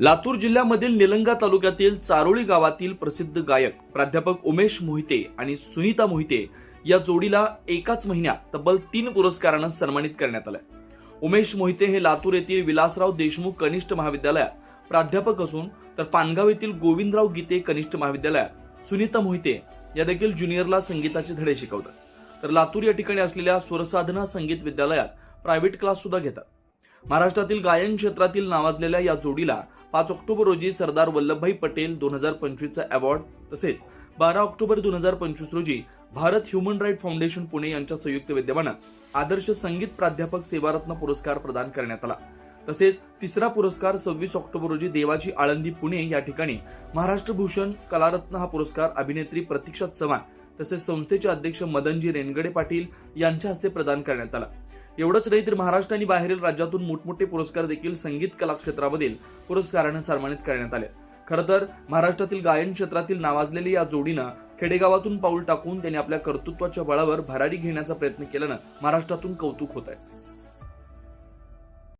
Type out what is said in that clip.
लातूर जिल्ह्यामधील निलंगा तालुक्यातील चारोळी गावातील प्रसिद्ध गायक प्राध्यापक उमेश मोहिते आणि सुनीता मोहिते या जोडीला एकाच महिन्यात तब्बल तीन पुरस्कारानं सन्मानित करण्यात आलं उमेश मोहिते हे लातूर येथील विलासराव देशमुख कनिष्ठ महाविद्यालयात प्राध्यापक असून तर पानगाव येथील गोविंदराव गीते कनिष्ठ महाविद्यालयात. सुनीता मोहिते या देखील ज्युनियरला संगीताचे धडे शिकवतात. तर लातूर या ठिकाणी असलेल्या स्वरसाधना संगीत विद्यालयात प्रायव्हेट क्लास सुद्धा घेतात. महाराष्ट्रातील गायन क्षेत्रातील नावाजलेल्या या जोडीला पाच ऑक्टोबर रोजी सरदार वल्लभभाई पटेल दोन हजार पंचवीसचा अवॉर्ड तसेच बारा ऑक्टोबर दोन हजार पंचवीस रोजी Bharat human right foundation Pune यांच्या संयुक्त विद्यमानं आदर्श संगीत प्राध्यापक सेवारत्न पुरस्कार प्रदान करण्यात आला. तसेच तिसरा पुरस्कार सव्वीस ऑक्टोबर रोजी देवाची आळंदी पुणे या ठिकाणी महाराष्ट्र भूषण कलारत्न हा पुरस्कार अभिनेत्री प्रतीक्षा चव्हाण तसेच संस्थेचे अध्यक्ष मदनजी रेनगडे पाटील यांच्या हस्ते प्रदान करण्यात आला. एवढंच नाही तर महाराष्ट्र आणि बाहेरील राज्यातून मोठमोठे पुरस्कार देखील संगीत कला क्षेत्रामधील पुरस्कारानं सन्मानित करण्यात आले. खरं तर महाराष्ट्रातील गायन क्षेत्रातील नावाजलेल्या या जोडीनं खेडेगावातून पाऊल टाकून त्यांनी आपल्या कर्तृत्वाच्या बळावर भरारी घेण्याचा प्रयत्न केल्यानं महाराष्ट्रातून कौतुक होत आहे